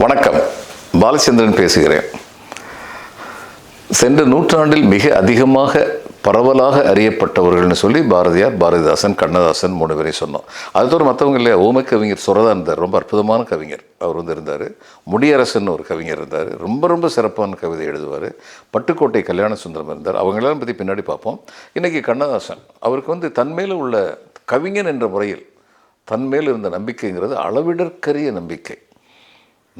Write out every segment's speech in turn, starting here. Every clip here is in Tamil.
வணக்கம். பாலச்சந்திரன் பேசுகிறேன். சென்ற நூற்றாண்டில் மிக அதிகமாக பரவலாக அறியப்பட்டவர்கள்னு சொல்லி பாரதியார் பாரதிதாசன் கண்ணதாசன் மூணு பேரையும் சொன்னோம். அது தவிர மற்றவங்க இல்லையா? ஓமை கவிஞர் சுரதா இருந்தார். ரொம்ப அற்புதமான கவிஞர். அவர் வந்து இருந்தார். முடியரசன் ஒரு கவிஞர் இருந்தார். ரொம்ப ரொம்ப சிறப்பான கவிதை எழுதுவார். பட்டுக்கோட்டை கல்யாண சுந்தரம் இருந்தார். அவங்களெல்லாம் பற்றி பின்னாடி பார்ப்போம். இன்றைக்கி கண்ணதாசன் அவருக்கு வந்து தன்மேல உள்ள கவிஞன் என்ற முறையில் தன்மேல் இருந்த நம்பிக்கைங்கிறது அளவிடற்கரிய நம்பிக்கை.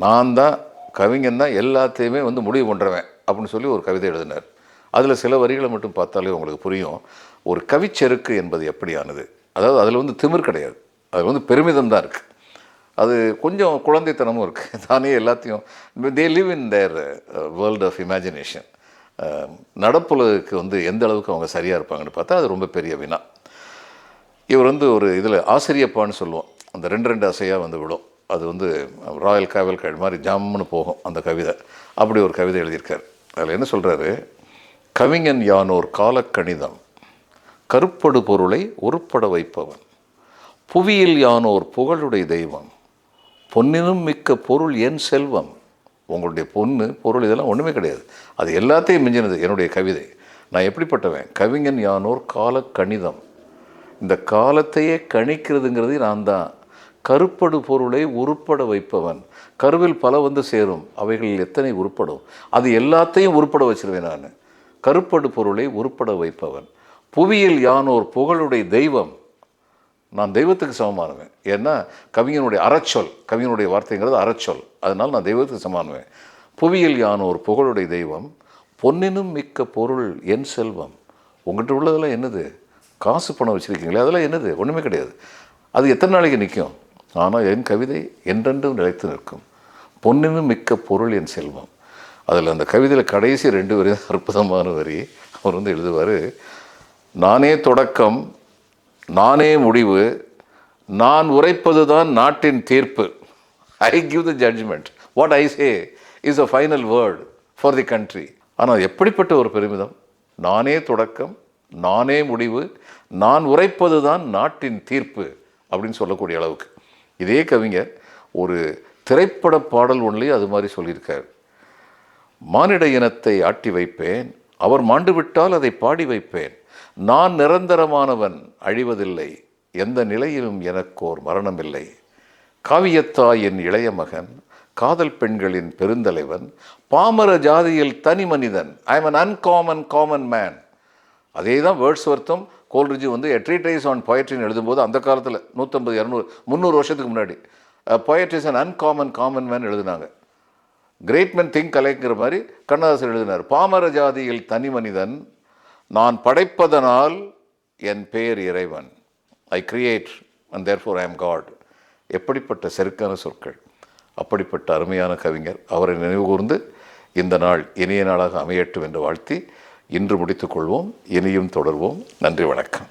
நான் தான் கவிஞன் தான் எல்லாத்தையுமே வந்து முடிவு பண்ணுறவன் அப்படின்னு சொல்லி ஒரு கவிதை எழுதினார். அதில் சில வரிகளை மட்டும் பார்த்தாலே உங்களுக்கு புரியும். ஒரு கவிச்செருக்கு என்பது எப்படியானது? அதாவது அதில் வந்து திமிர் கிடையாது. அதில் வந்து பெருமிதம் தான் இருக்குது அது கொஞ்சம் குழந்தைத்தனமும் இருக்குது தானே எல்லாத்தையும் they live in their world of imagination நடப்புலகுக்கு வந்து எந்த அளவுக்கு அவங்க சரியாக இருப்பாங்கன்னு பார்த்தா அது ரொம்ப பெரிய வினா. இவர் வந்து ஒரு இதில் ஆசிரியப்பான்னு சொல்லுவோம். அந்த ரெண்டு ரெண்டு அசையாக வந்து விடும். அது வந்து ராயல் காவல் கழி மாதிரி ஜம்முன்னு போகும் அந்த கவிதை. அப்படி ஒரு கவிதை எழுதியிருக்கார். அதில் என்ன சொல்கிறாரு கவிஞன் யானோர் காலக்கணிதம் கருப்படு பொருளை உருப்பட வைப்பவன் புவியில் யானோர் புகழுடைய தெய்வம் பொன்னினும் மிக்க பொருள் என் செல்வம். உங்களுடைய பொண்ணு பொருள் இதெல்லாம் ஒன்றுமே கிடையாது. அது எல்லாத்தையும் மிஞ்சினது என்னுடைய கவிதை. நான் எப்படிப்பட்டவன்? கவிஞன் யானோர் கால கணிதம் இந்த காலத்தையே கணிக்கிறதுங்கிறது நான் தான் கருப்படு பொருளை உருப்பட வைப்பவன். கருவில் பல வந்து சேரும். அவைகளில் எத்தனை உருப்படும்? அது எல்லாத்தையும் உருப்பட வச்சிருவேன் நான். கருப்படு பொருளை உருப்பட வைப்பவன். புவியில் யானோர் புகழுடைய தெய்வம். நான் தெய்வத்துக்கு சமமானவன். ஏன்னா கவிஞனுடைய அறச்சொல் கவிஞனுடைய வார்த்தைங்கிறது அறச்சொல். அதனால் நான் தெய்வத்துக்கு சமமானவன். புவியில் யானோர் புகழுடைய தெய்வம். பொன்னினும் மிக்க பொருள் என் செல்வம். உங்கள்கிட்ட உள்ளதெல்லாம் என்னது? காசு பணம் வச்சுருக்கீங்களே அதெல்லாம் என்னது? ஒன்றுமே கிடையாது. அது எத்தனை நாளைக்கு நிற்கும் ஆனால் என் கவிதை என்றென்றும் நிலைத்து நிற்கும். பொன்னினும் மிக்க பொருள் என் செல்வம். அதில் அந்த கவிதையில் கடைசி ரெண்டு வரி அற்புதமான வரி அவர் வந்து எழுதுவார் நானே தொடக்கம் நானே முடிவு நான் உரைப்பது தான் நாட்டின் தீர்ப்பு. I give the judgment what I say is a final word for the country ஆனால் எப்படிப்பட்ட ஒரு பெருமிதம்? நானே தொடக்கம் நானே முடிவு நான் உரைப்பது தான் நாட்டின் தீர்ப்பு. அப்படின்னு சொல்லக்கூடிய அளவுக்கு. இதே கவிஞர் ஒரு திரைப்பட பாடல் ஒன்றிலே அது மாதிரி சொல்லியிருக்கார். மானிட இனத்தை ஆட்டி வைப்பேன் அவர் மாண்டுவிட்டால் அதை பாடி வைப்பேன். நான் நிரந்தரமானவன் அழிவதில்லை. எந்த நிலையிலும் எனக்கோர் மரணமில்லை. காவியத்தாயின் இளைய மகன் காதல் பெண்களின் பெருந்தலைவன் பாமர ஜாதியில் தனி மனிதன். I am an uncommon common man அதே தான் வேர்ட்ஸ் ஒர்த்தும் கோல்ரிஜி வந்து எட்ரிடைஸ் ஆன் பொயட்ரின்னு எழுதும்போது அந்த காலத்தில் நூற்றம்பது இரநூறு முந்நூறு வருஷத்துக்கு முன்னாடி poetries and uncommon common man எழுதினாங்க. கிரேட் மேன் திங்க் கலைங்கிற மாதிரி கண்ணதாசன் எழுதினார். பாமர ஜாதியில் தனி மனிதன் நான் படைப்பதனால் என் பெயர் இறைவன். I create and therefore I am God எப்படிப்பட்ட செருக்கான சொற்கள் அப்படிப்பட்ட அருமையான கவிஞர் அவரை நினைவுகூர்ந்து இந்த நாள் இனிய நாளாக அமையட்டும் என்று வாழ்த்தி இன்று முடித்துக்கொள்வோம் இனியும் தொடர்வோம். நன்றி வணக்கம்.